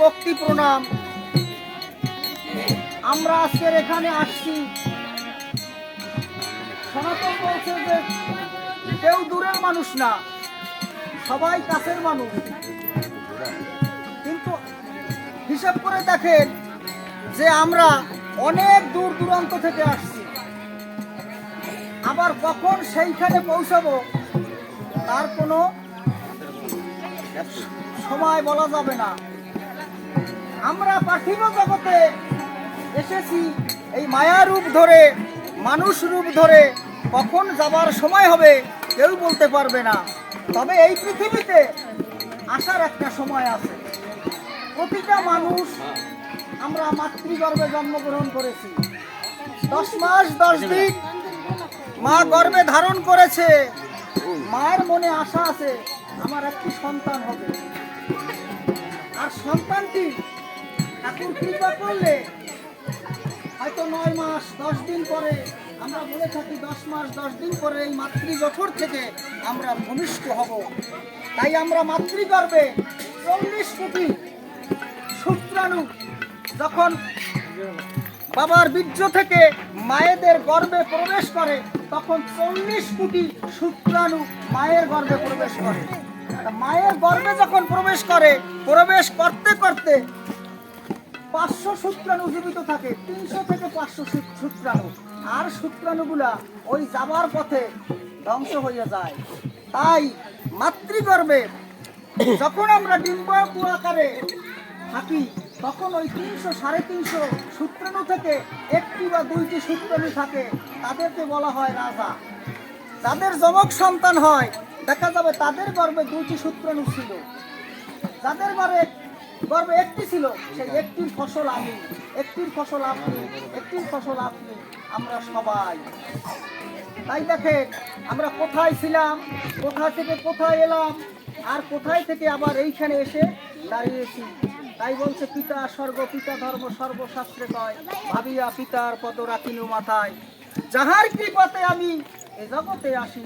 ভক্তি প্রণাম। আমরা আজকের এখানে আসছি। সনাতন বলছে যে কেউ দূরের মানুষ না, সবাই কাছের মানুষ। কিন্তু হিসাব করে দেখেন যে আমরা অনেক দূর দূরান্ত থেকে আসছি। আবার কখন সেইখানে পৌঁছাবো, তার কোনো সময় বলা যাবে না। আমরা পার্থিব জগতে এসেছি। এই মায়া রূপ ধরে মানুষ রূপ ধরে, কখন যাবার সময় হবে কেউ বলতে পারবে না। তবে এই পৃথিবীতে আসার একটা সময় আছে। প্রতিটা মানুষ আমরা মাতৃগর্ভে জন্মগ্রহণ করেছি। দশ মাস, দশ দিন মা গর্ভে ধারণ করেছে। মায়ের মনে আশা আছে, আমার একটি সন্তান হবে। আর সন্তানটি ঠাকুর কৃপা করলে, হয়তো নয় মাস, দশ দিন পরে, আমরা বলে থাকি দশ মাস, দশ দিন পরে এই মাতৃ জঠর থেকে আমরা ভূমিষ্ঠ হব। তাই আমরা মাতৃগর্ভে চল্লিশ কোটি শুক্রাণু যখন বাবার বীর্য থেকে মায়েদের গর্ভে প্রবেশ করে, তখন চল্লিশ কোটি শুক্রাণু মায়ের গর্ভে প্রবেশ করে। মায়ের গর্ভে যখন প্রবেশ করে, প্রবেশ করতে করতে পাঁচশো সূত্রাণু জীবিত থাকে, তিনশো থেকে পাঁচশো সূত্রাণু। আর সূত্রাণুগুলা ওই যাবার পথে ধ্বংস হয়ে যায়। তাই মাতৃগর্ভে যখন আমরা ডিম্ব আকারে থাকি, তখন ওই তিনশো সাড়ে তিনশো সূত্রাণু থেকে একটি বা দুইটি সূত্রাণু থাকে, তাদেরকে বলা হয় রাজা। যাদের যমক সন্তান হয়, দেখা যাবে তাদের গর্ভে দুইটি সূত্রাণু ছিল। যাদের ঘরে গর্বে একটি ছিল, সেই একটির ফসল আমি, একটির ফসল আপনি, একটির ফসল আপনি, আমরা সবাই। তাই দেখেন, আমরা কোথায় ছিলাম কোথা থেকে কোথায় এলাম, আর কোথায় থেকে আবার এইখানে এসে দাঁড়িয়েছি। তাই বলছে, পিতা স্বর্গ, পিতা ধর্ম সর্বশাস্ত্রে কয়, ভাবিয়া পিতার পদ রাখিনু মাথায়। যাহার কৃপাতে আমি এ জগতে আসি,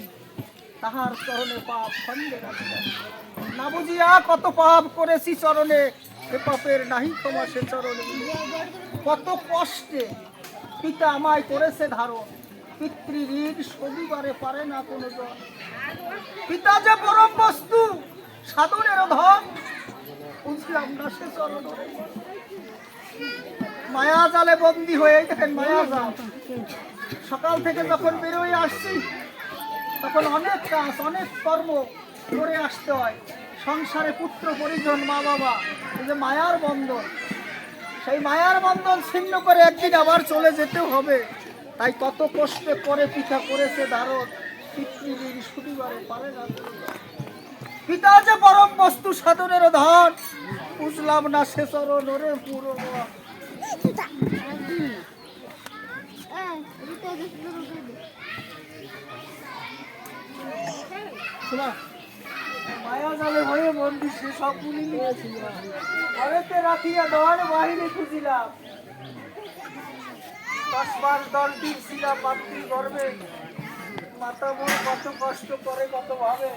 তাহার চরণে পাপ খণ্ডে রাখিলাম। না বুঝিয়া কত পাপ করেছি চরণে পাপের নাহি ক্ষমা সে চরণে কত কষ্টে পিতা আমায় করেছে ধারণ। পিতৃ ঋণ শনিবারে পারে না কোনো জন। পিতা যে পরম বস্তু, সাধনের ধন। বুঝলাম না সে চরণ মায়া জালে বন্দি হয়ে দেখেন মায়া জাল। সকাল থেকে যখন বেরোয় আসছি, তখন অনেক কাজ, অনেক কর্ম করে আসতে হয়। সংসারে পুত্র পরিজন মা বাবা। এই যে মায়ার বন্ধন, সেই মায়ার বন্ধন ছিন্ন করে একদিন আবার চলে যেতে হবে। তাই কত কষ্টে করে পিঠা করেছে ধারণ পিতৃবীর শুনিবারে পারে না পিতা যে পরম বস্তু সাধনের ধন বুঝলাম না সে চরণ ওরে পুরো শোনা। জালে হয়ে বন্দি সে সব গুলি নিয়েছিল ঘরেতে রাখিয়া বাহিনী খুঁজিলাম। দশ মাস দশ দিন ছিলাম মাতৃ গর্বে। মাতা কত কষ্ট করে, কত ভাবে।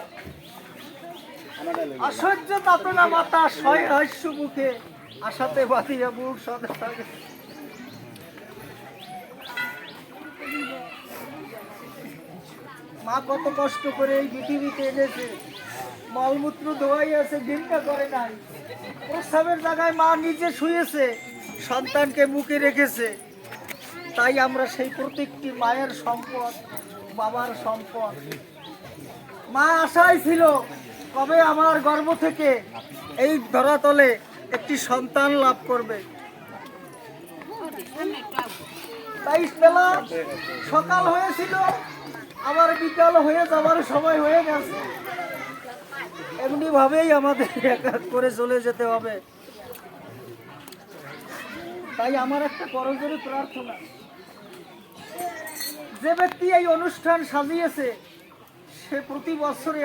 তাতনা মাতা ছয় হাস্য মুখে, আশাতে বাঁধিয়া সদা থাকে। মা কত কষ্ট করে এই পৃথিবীতে এনেছে। মলমূত্র ধোয়াই আছে ঘৃণা করে নাই। প্রস্রাবের জায়গায় মা নিজে শুয়েছে, সন্তানকে মুখে রেখেছে। তাই আমরা সেই প্রত্যেকটি মায়ের সম্পদ, বাবার সম্পদ। মা আশাই ছিল, কবে আমার গর্ভ থেকে এই ধরাতলে একটি সন্তান লাভ করবে? তাই বেলা সকাল হয়েছিল, আবার বিকাল হয়ে যাওয়ার সময় হয়ে গেছে। এমনি ভাবেই আমাদের এক এক করে চলে যেতে হবে। তাই আমার একটা করজোরে প্রার্থনা। যে ব্যক্তি এই অনুষ্ঠান সাজিয়েছে, সে প্রতি বছরে